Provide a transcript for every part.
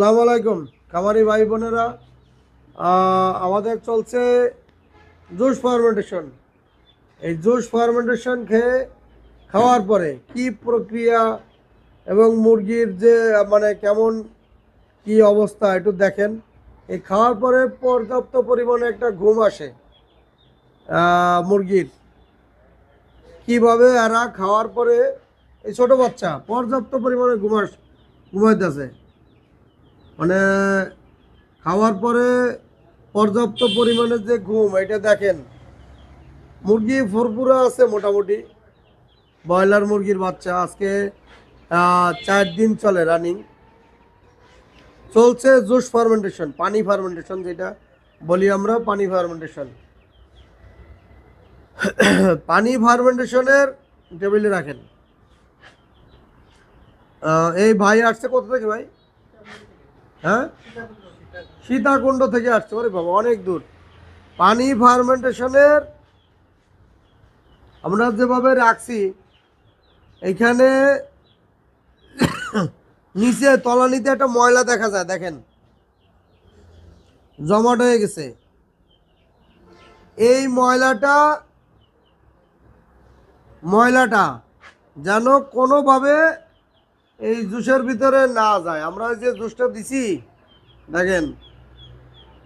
আসসালামু আলাইকুম, খামারি ভাই বোনেরা। আমাদের চলছে জুস ফার্মেন্টেশন। এই জুস ফার্মেন্টেশন খেয়ে খাওয়ার পরে কি প্রক্রিয়া এবং মুরগির যে মানে কেমন কি অবস্থা একটু দেখেন। এই খাওয়ার পরে পর্যাপ্ত পরিমাণে একটা ঘুম আসে মুরগির। কীভাবে এরা খাওয়ার পরে এই ছোট বাচ্চা পর্যাপ্ত পরিমাণে ঘুমাস ঘুমাইতেছে। মানে খাওয়ার পরে পর্যাপ্ত পরিমাণে যে ঘুম, এটা দেখেন, মুরগি ফুরফুরা আছে মোটামুটি। ব্রয়লার মুরগির বাচ্চা আজকে চার দিন চলে রানিং চলছে জুস ফার্মেন্টেশন পানি ফার্মেন্টেশন যেটা বলি আমরা, পানি ফার্মেন্টেশন পানি ফার্মেন্টেশনের টেবিলে রাখেন। এই ভাই আসছে কোথা থেকে ভাই? হ্যাঁ? সীতাকুণ্ড থেকে আসছে। ওরে বাবা, অনেক দূর। পানি ফার্মেন্টেশনের আমরা যেভাবে রাখছি, এখানে নিচে তলানিতে একটা ময়লা দেখা যায়, দেখেন। জমাট হয়ে গেছে। এই ময়লাটা ময়লাটা যেন কোনোভাবে এই জুসের ভিতরে না যায়। আমরা যে জুসটা দিছি, দেখেন,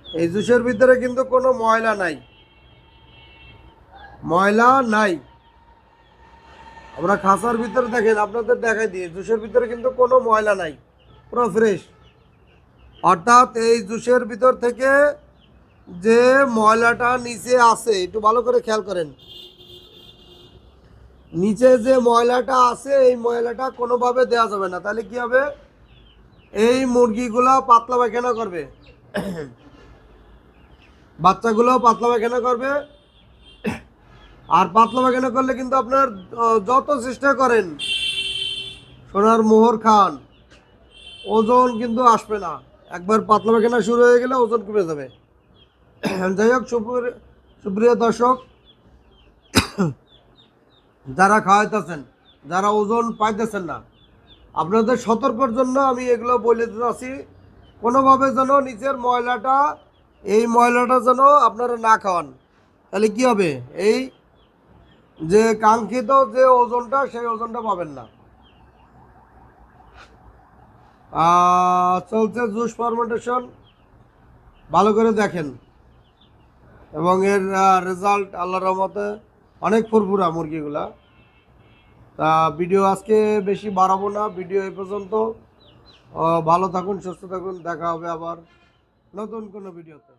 এই জুসের ভিতরে কিন্তু কোনো ময়লা নাই। ময়লা নাই। আমরা খাসার ভিতরে দেখেন, আপনাদের দেখাই দিই, জুসের ভিতরে কিন্তু কোনো ময়লা নাই, পুরো ফ্রেশ অর্থাৎ এই জুসের ভিতর থেকে যে ময়লাটা নিচে আছে একটু ভালো করে খেয়াল করেন। নিচে যে ময়লাটা আছে, এই ময়লাটা কোনোভাবে দেওয়া যাবে না। তাহলে কি হবে? এই মুরগিগুলো পাতলা পায়খানা করবে। বাচ্চাগুলো পাতলা পায়খানা করবে। আর পাতলা পায়খানা করলে কিন্তু আপনার যত চেষ্টা করেন, সোনার মোহর খান, ওজন কিন্তু আসবে না। একবার পাতলা পায়খানা শুরু হয়ে গেলে ওজন কমে যাবে। যাই হোক সুপ্রিয় দর্শক যারা খাওয়াইতেছেন, যারা ওজন পাইতেছেন না, আপনাদের সতর্কের জন্য আমি এগুলো বলে আছি কোনোভাবে যেন নিচের ময়লাটা, এই ময়লাটা যেন আপনারা না খাওয়ান। তাহলে কি হবে? এই যে কাঙ্ক্ষিত যে ওজনটা, সেই ওজনটা পাবেন না। চলছে জুস ফার্মেন্টেশন ভালো করে দেখেন। এবং এর রেজাল্ট আল্লাহর রহমতে অনেক ফুরফুরা মুরগিগুলা। তা ভিডিও আজকে বেশি বাড়াবো না, ভিডিও এ পর্যন্ত। ভালো থাকুন, সুস্থ থাকুন, দেখা হবে আবার নতুন কোনো ভিডিওতে।